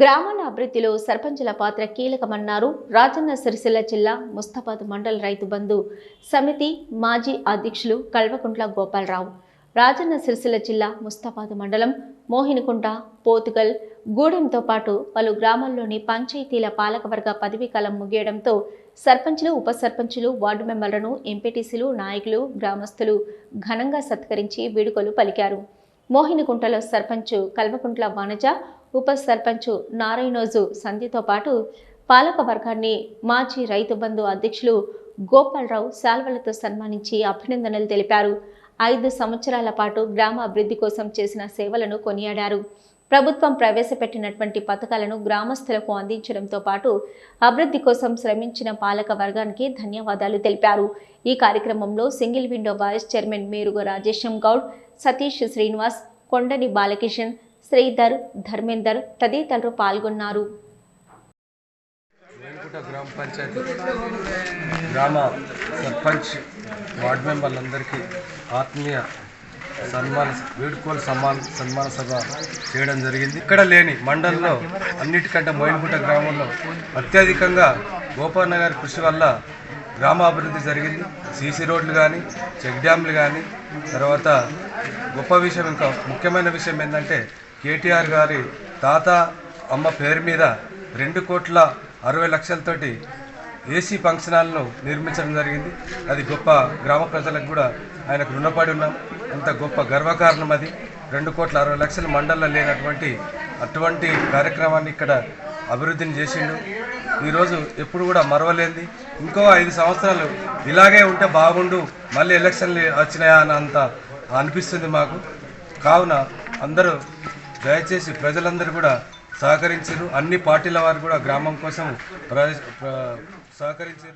గ్రామాల అభివృద్ధిలో సర్పంచుల పాత్ర కీలకమన్నారు రాజన్న సిరిసిల్ల జిల్లా ముస్తాబాద్ మండల రైతు బంధు సమితి మాజీ అధ్యక్షులు కల్వకుంట్ల గోపాలరావు. రాజన్న సిరిసిల్ల జిల్లా ముస్తాబాద్ మండలం మోహినికుంట పోతుగల్ గూడెంతో పాటు పలు గ్రామాల్లోని పంచాయతీల పాలకవర్గ పదవీ కాలం ముగియడంతో సర్పంచులు ఉప సర్పంచులు వార్డు మెంబర్లను ఎంపీటీసీలు నాయకులు గ్రామస్తులు ఘనంగా సత్కరించి వేడుకలు పలికారు. మోహినికుంటలో సర్పంచ్ కల్వకుంట్ల వనజ ఉప సర్పంచ్ నారాయణోజు సంధ్యతో పాటు పాలక వర్గాన్ని మాజీ రైతు బంధు అధ్యక్షులు గోపాలరావు శాల్వలతో సన్మానించి అభినందనలు తెలిపారు. ఐదు సంవత్సరాల పాటు గ్రామ అభివృద్ధి కోసం చేసిన సేవలను కొనియాడారు. ప్రభుత్వం ప్రవేశపెట్టినటువంటి పథకాలను గ్రామస్తులకు అందించడంతో పాటు అభివృద్ధి కోసం శ్రమించిన పాలక వర్గానికి ధన్యవాదాలు తెలిపారు. ఈ కార్యక్రమంలో single window vice chairman Meruga Rajesham Goud Satish Srinivas Kondani Balakishan Sridhar Dharmender తదితరులు పాల్గొన్నారు. గ్రామ పంచాయతీ గ్రామ సర్పంచ్ వార్డు మెంబర్లందరికీ ఆత్మీయ సన్మాన వేడుకోలు సన్మాన సన్మాన సభ చేయడం జరిగింది. ఇక్కడ లేని మండలంలో అన్నిటికంటే మోయినగుట్ట గ్రామంలో అత్యధికంగా గోపన్న గారి కృషి వల్ల గ్రామాభివృద్ధి జరిగింది. సీసీ రోడ్లు కానీ చెక్ డ్యామ్లు కానీ తర్వాత గొప్ప విషయం ఇంకా ముఖ్యమైన విషయం ఏంటంటే కేటీఆర్ గారి తాత అమ్మ పేరు మీద రెండు కోట్ల అరవై లక్షలతోటి ఏసీ ఫంక్షన్ హాల్ను నిర్మించడం జరిగింది. అది గొప్ప గ్రామ ప్రజలకు కూడా ఆయనకు రుణపడి ఉన్నాం. ఎంత గొప్ప గర్వకారణం అది. రెండు కోట్ల అరవై లక్షల మండలంలో లేనటువంటి అటువంటి కార్యక్రమాన్ని ఇక్కడ అభివృద్ధిని చేసిండు. ఈరోజు ఎప్పుడు కూడా మరవలేంది. ఇంకో ఐదు సంవత్సరాలు ఇలాగే ఉంటే బాగుండు. మళ్ళీ ఎలక్షన్లు వచ్చినాయా అని అంత అనిపిస్తుంది మాకు. కావున అందరూ దయచేసి ప్రజలందరూ కూడా సహకరించారు అన్ని పార్టీల వారు కూడా గ్రామం కోసం ప్ర- ప్ర- సహకరించారు